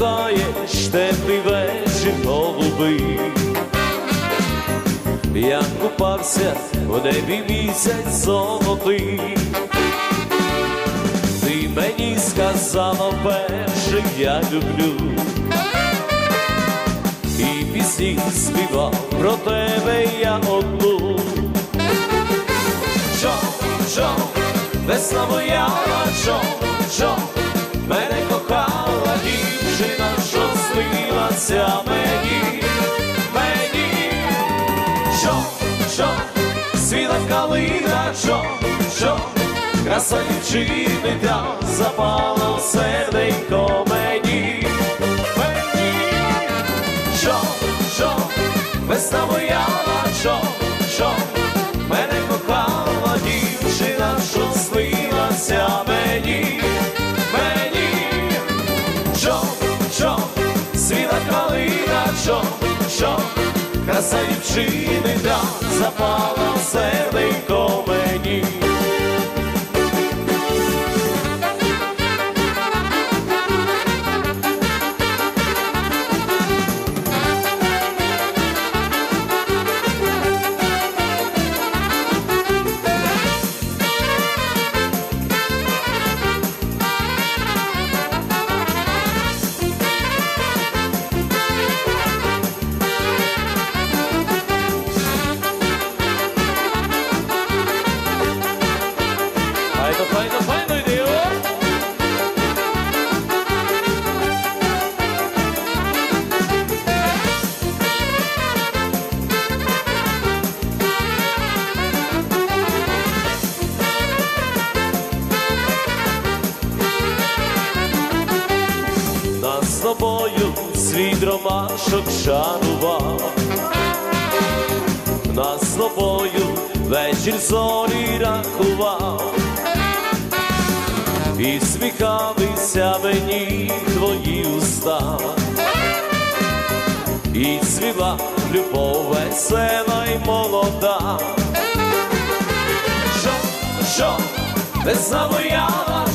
питає, штеплий вечір голубий. Я купався в небі місяць золотий, ти мені сказала перше, я люблю, і пісні співав про тебе я одну. Чо, чо, весна моя, чо, чо. Калина, що, що, краса дівчини та запала в серденько мені, мені, що, що, весна моя, що, що, мене кохала дівчина, що снилася мені, мені, що, що, свіла калина, що, що, краса дівчини та запала в серденько тобою світ ромашок шанував, нас з тобою вечір зорі рахував, і сміхалися мені твої уста, і цвіла любов весела й молода. Що, що, весна моя,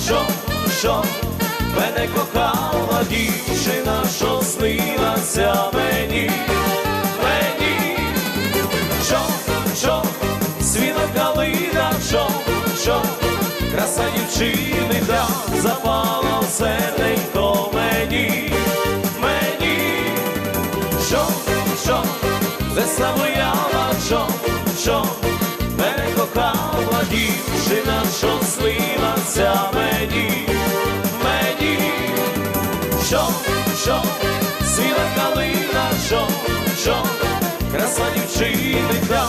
що, що, мене кохала дівчина, що снилася мені, мені, що, що, свіла калина, що, що, краса дівчини та запала серденько мені, мені, що, що, моя, що, що, мене кохала дівчина, що снилася мені, що, сіла калина, що, що, краса дівчини та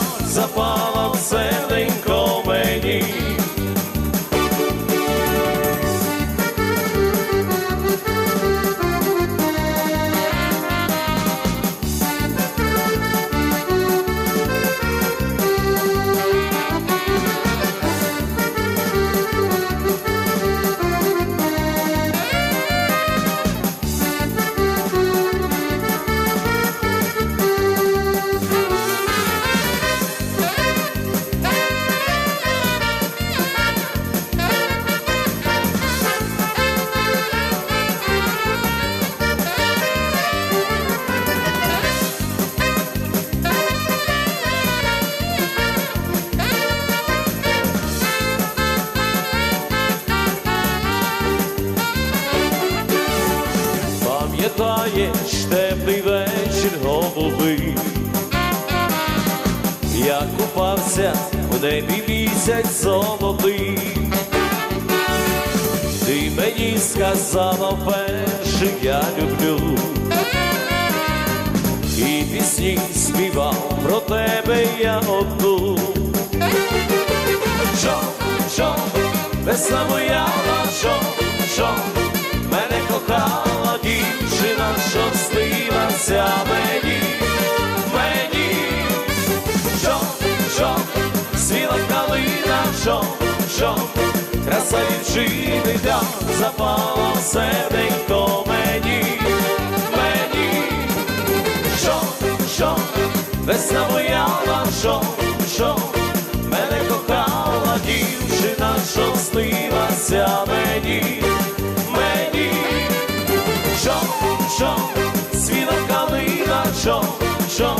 Пам'ятаєш теплий вечір голубий, я купався в небі місяць золотий, ти мені сказала вперше я люблю, і пісні співав про тебе я одну. Що, що, весна моя, що, що, мене кохала що снилася мені, мені, що, що, свіла калина, що, що, краса дівчини та запала в серденько мені, мені, що, що, весна моя, що, що, мене кохала дівчина, що снилася мені, що, свіла калина, що, що,